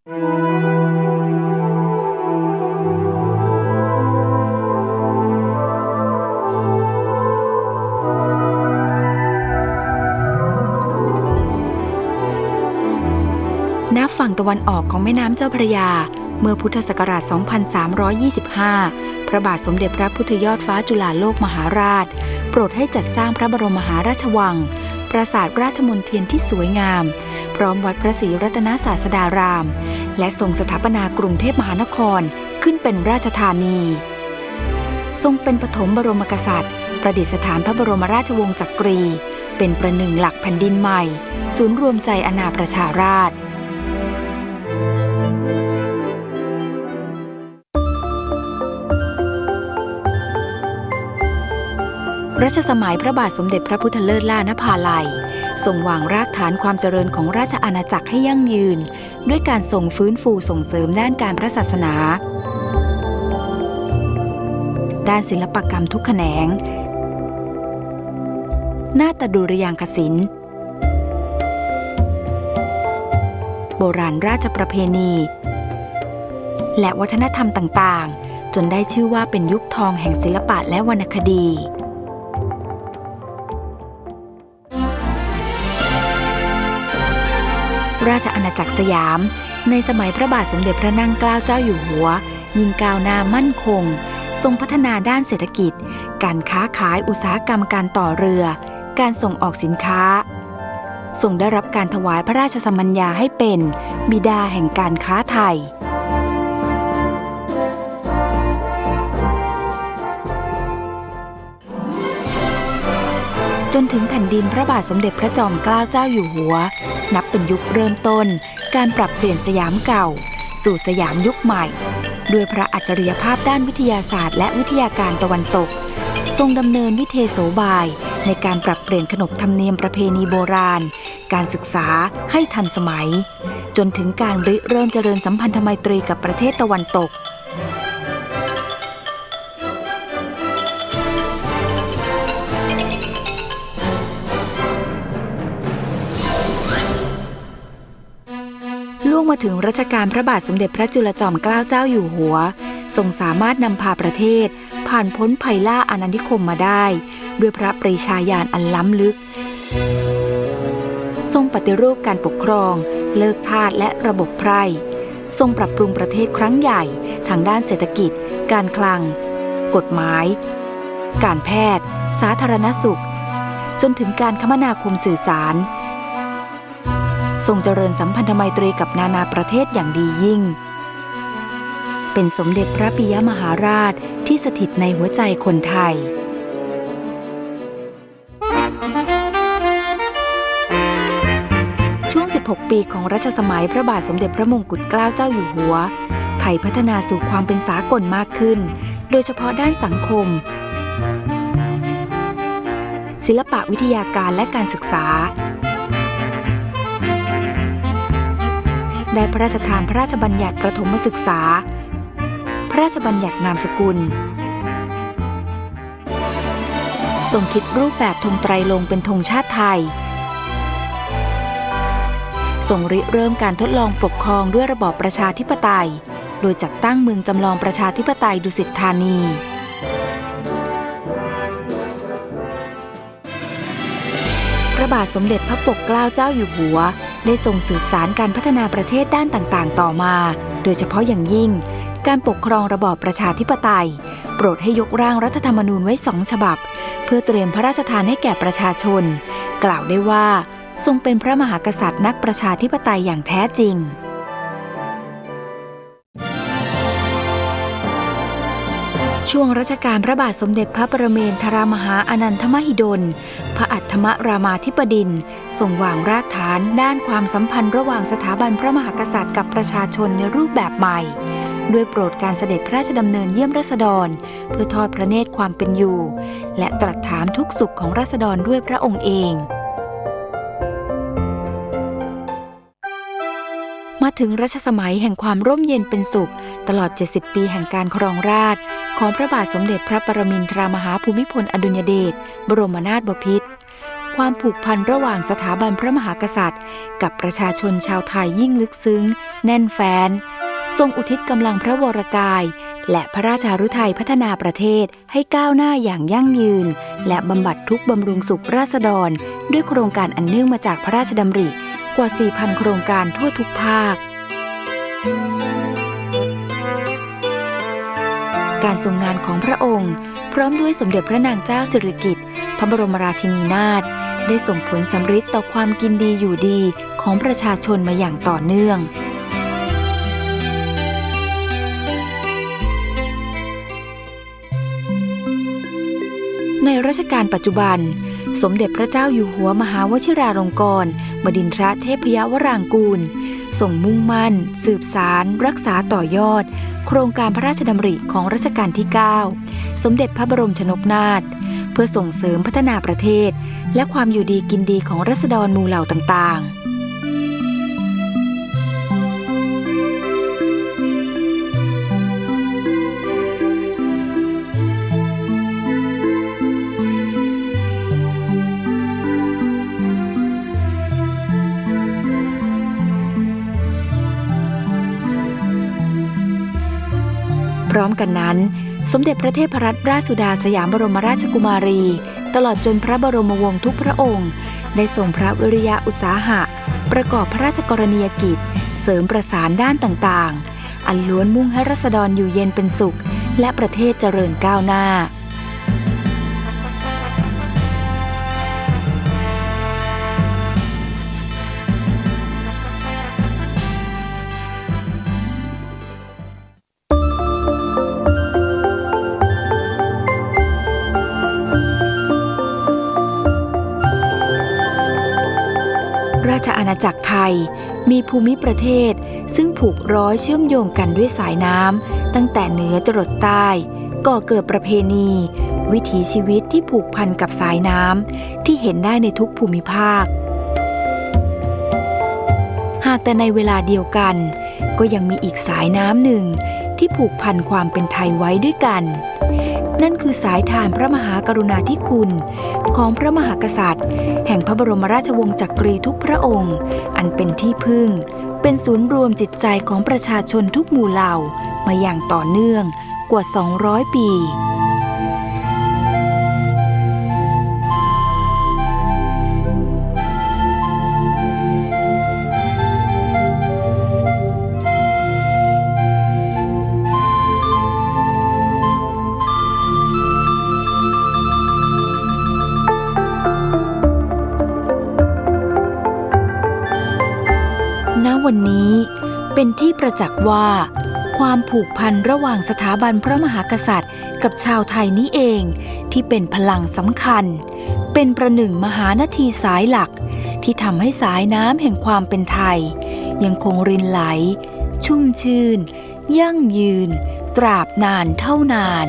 ณฝั่งตะวันออกของแม่น้ำเจ้าพระยา เมื่อพุทธศักราช 2325 พระบาทสมเด็จพระพุทธยอดฟ้าจุฬาโลกมหาราช โปรดให้จัดสร้างพระบรมมหาราชวัง ปราสาทราชมนเทียนที่สวยงาม ร้อมวัดพระศรีรัตนศาสดาราม และทรงสถาปนากรุงเทพมหานครขึ้นเป็นราชธานี ทรงเป็นปฐมบรมกษัตริย์ ประดิษฐานพระบรมราชวงศ์จักรี เป็นประหนึ่งหลักแผ่นดินใหม่ ศูนย์รวมใจอาณาประชาราษฎรรัชสมัยพระบาทสมเด็จพระพุทธเลิศล่านภาลัย ทรงวางรากฐานความเจริญของราชอาณาจักรให้ยั่งยืน ด้วยการส่งฟื้นฟูส่งเสริมด้านการพระศาสนา ด้านศิลปกรรมทุกแขนง หน้าฏดุริยางคศิลป์โบราณราชประเพณี และวัฒนธรรมต่างๆ จนได้ชื่อว่าเป็นยุคทองแห่งศิลปะและวรรณคดี ราชอาณาจักรสยาม ในสมัยพระบาทสมเด็จพระนั่งเกล้าเจ้าอยู่หัว ยิ่งก้าวหน้ามั่นคง ทรงพัฒนาด้านเศรษฐกิจ การค้าขายอุตสาหกรรมการต่อเรือ การส่งออกสินค้าทรงได้รับการถวายพระราชสมัญญาให้เป็น บิดาแห่งการค้าไทย จนถึงแผ่นดินพระบาทสมเด็จพระจอมเกล้าเจ้าอยู่หัว นับเป็นยุคเริ่มต้น การปรับเปลี่ยนสยามเก่า สู่สยามยุคใหม่ ด้วยพระอัจฉริยภาพด้านวิทยาศาสตร์ และวิทยาการตะวันตก ทรงดำเนินวิเทโสบาย ในการปรับเปลี่ยนขนบธรรมเนียมประเพณีโบราณ การศึกษาให้ทันสมัย จนถึงการริเริ่มเจริญสัมพันธไมตรีกับประเทศตะวันตก มาถึงรัชกาลพระบาทสมเด็จพระจุลจอมเกล้าเจ้าอยู่หัว ทรงสามารถนำพาประเทศ ผ่านพ้นภัยล่าอาณานิคมมาได้ ด้วยพระปรีชาญาณอันล้ำลึก ทรงปฏิรูปการปกครอง เลิกทาสและระบบไพร่ทรงปรับปรุงประเทศครั้งใหญ่ ทางด้านเศรษฐกิจ การคลัง กฎหมาย การแพทย์ สาธารณสุข จนถึงการคมนาคมสื่อสาร ทรงเจริญสัมพันธไมตรีกับนานาประเทศอย่างดียิ่ง เป็นสมเด็จพระปิยมหาราชที่สถิตในหัวใจคนไทย ช่วง 16 ปีของรัชสมัยพระบาทสมเด็จพระมงกุฎเกล้าเจ้าอยู่หัว ไทยพัฒนาสู่ความเป็นสากลมากขึ้น โดยเฉพาะด้านสังคม ศิลปะวิทยาการและการศึกษา ได้พระราชทานพระราชบัญญัติประถมศึกษา พระราชบัญญัตินามสกุล ทรงคิดรูปแบบธงไตรลงเป็นธงชาติไทย ทรงริเริ่มการทดลองปกครองด้วยระบอบประชาธิปไตย โดยจัดตั้งเมืองจำลองประชาธิปไตยดุสิตธานีพระบาทสมเด็จพระปกเกล้าเจ้าอยู่หัว ได้ส่งสืบสารการพัฒนาประเทศด้านต่างๆ ต่อมา โดยเฉพาะอย่างยิ่ง การปกครองระบอบประชาธิปไตย โปรดให้ยกร่างรัฐธรรมนูญไว้สองฉบับ เพื่อเตรียมพระราชทานให้แก่ประชาชน กล่าวได้ว่า ทรงเป็นพระมหากษัตริย์นักประชาธิปไตยอย่างแท้จริง ช่วงรัชกาลพระบาทสมเด็จพระประเมนทรามหาอนันทมหิดล พระอัฏฐมรามาธิบดินทรงวางรากฐานด้านความสัมพันธ์ระหว่างสถาบันพระมหากษัตริย์กับประชาชนในรูปแบบใหม่ ด้วยโปรดการเสด็จพระราชดำเนินเยี่ยมราษฎร เพื่อทอดพระเนตรความเป็นอยู่ และตรัสถามทุกสุขของราษฎรด้วยพระองค์เองมาถึงรัชสมัยแห่งความร่มเย็นเป็นสุข ตลอด 70 ปีแห่งการครองราชของพระบาทสมเด็จพระปรมินทรามหาภูมิพลอดุลยเดชบรมนาถบพิตรความผูกพันระหว่างสถาบันพระมหากษัตริย์ กับประชาชนชาวไทยยิ่งลึกซึ้ง แน่นแฟ้น ทรงอุทิศกำลังพระวรกาย และพระราชารุทัยพัฒนาประเทศให้ก้าวหน้าอย่างยั่งยืน และบำบัดทุกบำรุงสุขราษฎร ด้วยโครงการอันเนื่องมาจากพระราชดำริกว่า 4,000 โครงการทั่วทุกภาค การทรงงานของพระองค์ พร้อมด้วยสมเด็จพระนางเจ้าสิริกิติ์พระบรมราชินีนาถได้ส่งผลสำฤทธิ์ต่อความกินดีอยู่ดีของประชาชนมาอย่างต่อเนื่องในรัชกาลปัจจุบัน สมเด็จพระเจ้าอยู่หัวมหาวชิราลงกรณ์บดินทรเทพยวรางกูลส่งมุ่งมั่น สืบสาร รักษาต่อยอด โครงการพระราชดำริของรัชกาลที่ 9 สมเด็จพระบรมชนกนาถเพื่อส่งเสริมพัฒนาประเทศ และความอยู่ดีกินดีของรัษฎรหมู่เหล่าต่างๆ ร้อมกันนั้น สมเด็จพระเทพรัตนราชสุดาสยามบรมราชกุมารี ตลอดจนพระบรมวงศ์ทุกพระองค์ ได้ทรงพระวิริยะอุตสาหะ ประกอบพระราชกรณียกิจ เสริมประสานด้านต่างๆ อันล้วนมุ่งให้รัษฎรอยู่เย็นเป็นสุข และประเทศเจริญก้าวหน้า ชอาณาจักรไทย มีภูมิประเทศ ซึ่งผูกร้อยเชื่อมโยงกันด้วยสายน้ำตั้งแต่เหนือจรดใต้ก่อเกิดประเพณี วิถีชีวิตที่ผูกพันกับสายน้ำที่เห็นได้ในทุกภูมิภาค หากแต่ในเวลาเดียวกัน ก็ยังมีอีกสายน้ำหนึ่งที่ผูกพันความเป็นไทยไว้ด้วยกัน นั่นคือสายทานพระมหากรุณาธิคุณ ของพระมหากษัตริย์ แห่งพระบรมราชวงศ์จักรีทุกพระองค์ อันเป็นที่พึ่ง เป็นศูนย์รวมจิตใจของประชาชนทุกหมู่เหล่า มาอย่างต่อเนื่องกว่า 200 ปี เป็นที่ประจักษ์ว่า ความผูกพันระหว่างสถาบันพระมหากษัตริย์ กับชาวไทยนี้เองที่เป็นพลังสำคัญ เป็นประหนึ่งมหานาทีสายหลัก ที่ทำให้สายน้ำแห่งความเป็นไทย ยังคงรินไหล ชุ่มชื่น ยั่งยืน ตราบนานเท่านาน